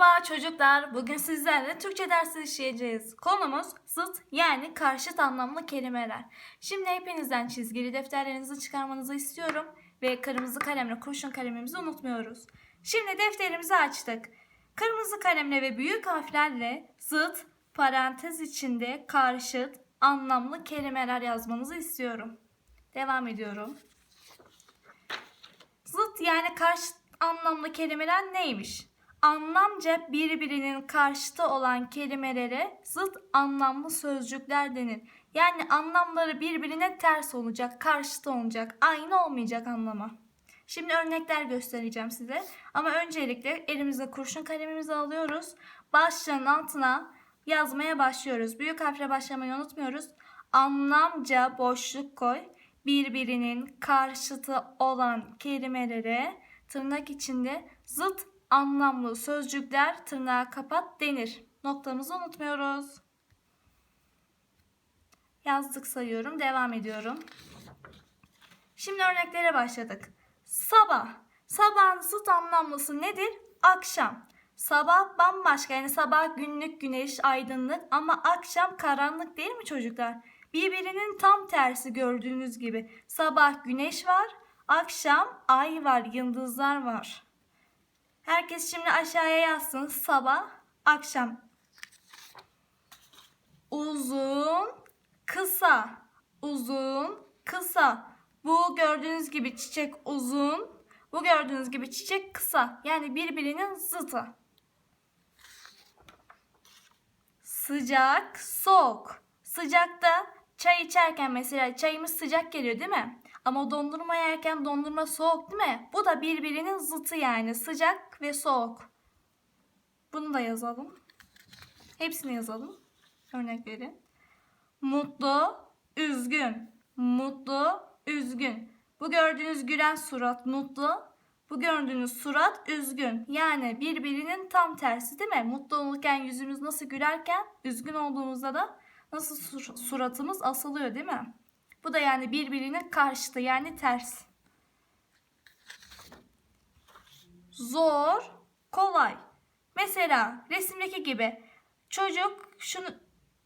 Merhaba çocuklar. Bugün sizlerle Türkçe dersi işleyeceğiz. Konumuz zıt yani karşıt anlamlı kelimeler. Şimdi hepinizden çizgili defterlerinizi çıkarmanızı istiyorum ve kırmızı kalemle kurşun kalemimizi unutmuyoruz. Şimdi defterimizi açtık. Kırmızı kalemle ve büyük harflerle zıt, parantez içinde karşıt, anlamlı kelimeler yazmanızı istiyorum. Devam ediyorum. Zıt yani karşıt anlamlı kelimeler neymiş? Anlamca birbirinin karşıtı olan kelimelere zıt anlamlı sözcükler denir. Yani anlamları birbirine ters olacak, karşıtı olacak, aynı olmayacak anlama. Şimdi örnekler göstereceğim size. Ama öncelikle elimize kurşun kalemimizi alıyoruz. Başlığın altına yazmaya başlıyoruz. Büyük harfle başlamayı unutmuyoruz. Anlamca boşluk koy. Birbirinin karşıtı olan kelimelere tırnak içinde zıt anlamlı sözcükler tırnağı kapat denir. Noktamızı unutmuyoruz. Yazdık sayıyorum. Devam ediyorum. Şimdi örneklere başladık. Sabah. Sabahın zıt anlamlısı nedir? Akşam. Sabah bambaşka yani sabah günlük güneş aydınlık ama akşam karanlık değil mi çocuklar? Birbirinin tam tersi gördüğünüz gibi. Sabah güneş var, akşam ay var, yıldızlar var. Herkes şimdi aşağıya yazsın. Sabah, akşam. Uzun, kısa. Uzun, kısa. Bu gördüğünüz gibi çiçek uzun. Bu gördüğünüz gibi çiçek kısa. Yani birbirinin zıtı. Sıcak, soğuk. Sıcakta çay içerken mesela çayımız sıcak geliyor değil mi? Ama dondurma yerken dondurma soğuk değil mi? Bu da birbirinin zıtı yani sıcak ve soğuk. Bunu da yazalım. Hepsini yazalım. Örnekleri. Mutlu, üzgün. Mutlu, üzgün. Bu gördüğünüz gülen surat mutlu. Bu gördüğünüz surat üzgün. Yani birbirinin tam tersi değil mi? Mutlu olurken yüzümüz nasıl gülerken üzgün olduğumuzda da nasıl sur- suratımız asılıyor değil mi? Bu da yani birbirinin karşıtı yani ters. Zor, kolay. Mesela resimdeki gibi çocuk şunu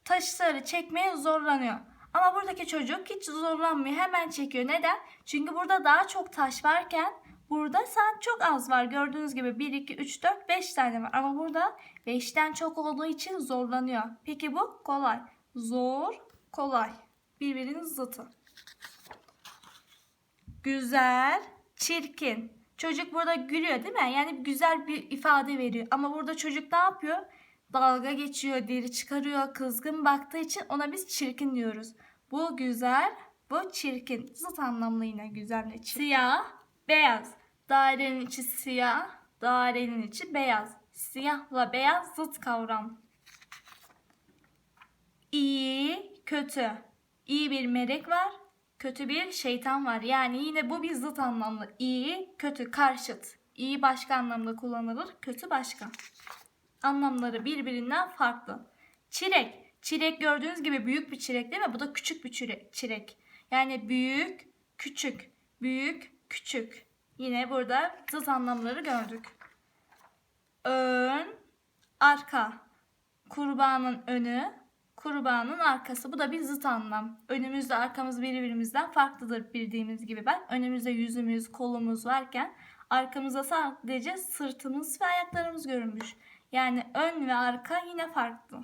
taşları çekmeye zorlanıyor. Ama buradaki çocuk hiç zorlanmıyor. Hemen çekiyor. Neden? Çünkü burada daha çok taş varken burada sen çok az var. Gördüğünüz gibi 1, 2, 3, 4, 5 tane var. Ama burada 5'ten çok olduğu için zorlanıyor. Peki bu kolay. Zor, kolay. Birbirinin zıtı. Güzel, çirkin. Çocuk burada gülüyor değil mi? Yani güzel bir ifade veriyor. Ama burada çocuk ne yapıyor? Dalga geçiyor, deri çıkarıyor, kızgın baktığı için ona biz çirkin diyoruz. Bu güzel, bu çirkin. Zıt anlamlı yine güzelle çirkin. Siyah, beyaz. Dairenin içi siyah, dairenin içi beyaz. Siyahla beyaz zıt kavram. İyi, kötü. İyi bir melek var, kötü bir şeytan var. Yani yine bu bir zıt anlamlı. İyi, kötü, karşıt. İyi başka anlamda kullanılır, kötü başka. Anlamları birbirinden farklı. Çilek. Çilek gördüğünüz gibi büyük bir çilek değil mi? Bu da küçük bir çilek. Yani büyük, küçük. Büyük, küçük. Yine burada zıt anlamları gördük. Ön, arka. Kurbanın önü, kurbanın arkası. Bu da bir zıt anlam. Önümüzde arkamız birbirimizden farklıdır bildiğimiz gibi. Bak önümüzde yüzümüz, kolumuz varken arkamızda sadece sırtımız ve ayaklarımız görünmüş. Yani ön ve arka yine farklı.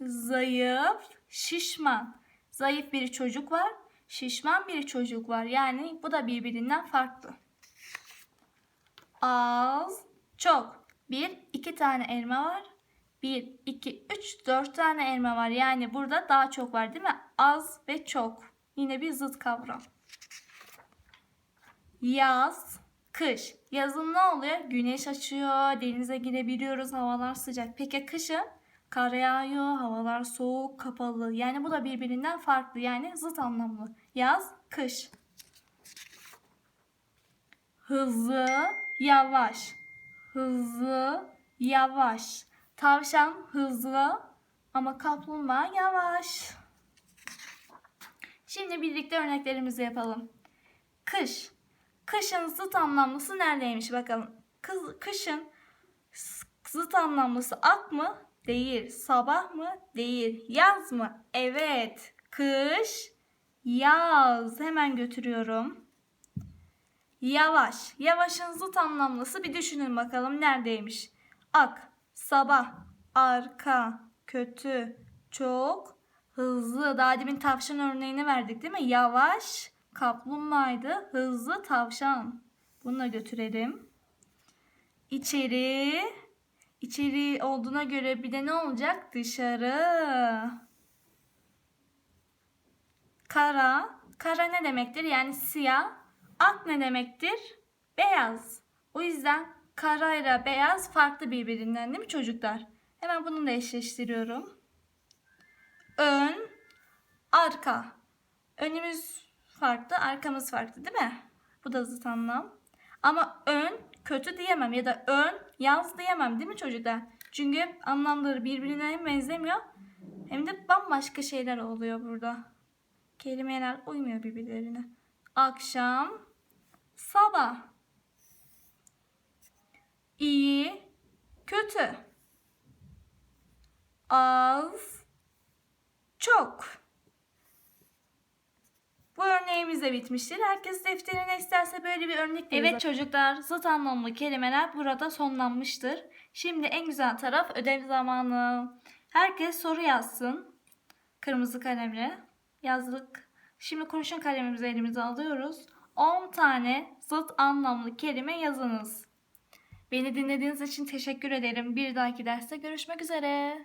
Zayıf, şişman. Zayıf bir çocuk var, şişman bir çocuk var. Yani bu da birbirinden farklı. Az, çok. Bir, iki tane elma var. 1, 2, 3, 4 tane elma var. Yani burada daha çok var değil mi? Az ve çok. Yine bir zıt kavram. Yaz, kış. Yazın ne oluyor? Güneş açıyor, denize girebiliyoruz, havalar sıcak. Peki kışın? Kar yağıyor, havalar soğuk, kapalı. Yani bu da birbirinden farklı. Yani zıt anlamlı. Yaz, kış. Hızlı, yavaş. Hızlı, yavaş. Tavşan hızlı ama kaplumbağa yavaş. Şimdi birlikte örneklerimizi yapalım. Kış. Kışın zıt anlamlısı neredeymiş bakalım. Kız, kışın Zıt anlamlısı ak mı? Değil. Sabah mı? Değil. Yaz mı? Evet. Kış, yaz. Hemen götürüyorum. Yavaş. Yavaşın zıt anlamlısı bir düşünün bakalım neredeymiş? Ak, sabah, arka, kötü, çok, hızlı. Daha demin tavşan örneğini verdik değil mi? Yavaş, kaplumbağaydı. Hızlı tavşan. Bunu da götürelim. İçeri. İçeri olduğuna göre bir de ne olacak? Dışarı. Kara. Kara ne demektir? Yani siyah. Ak ne demektir? Beyaz. O yüzden kara ile beyaz farklı birbirinden değil mi çocuklar? Hemen bunu da eşleştiriyorum. Ön, arka. Önümüz farklı, arkamız farklı değil mi? Bu da zıt anlam. Ama ön kötü diyemem ya da ön yaz diyemem değil mi çocuklar? Çünkü anlamları birbirine hem benzemiyor hem de bambaşka şeyler oluyor burada. Kelimeler uymuyor birbirlerine. Akşam, sabah. İyi, kötü. Az, çok. Bu örneğimiz de bitmiştir. Herkes defterine isterse böyle bir örnek de Evet çocuklar, zıt anlamlı kelimeler burada sonlanmıştır. Şimdi en güzel taraf ödev zamanı. Herkes soru yazsın. Kırmızı kalemle yazdık. Şimdi kurşun kalemimizi elimize alıyoruz. 10 tane zıt anlamlı kelime yazınız. Beni dinlediğiniz için teşekkür ederim. Bir dahaki derste görüşmek üzere.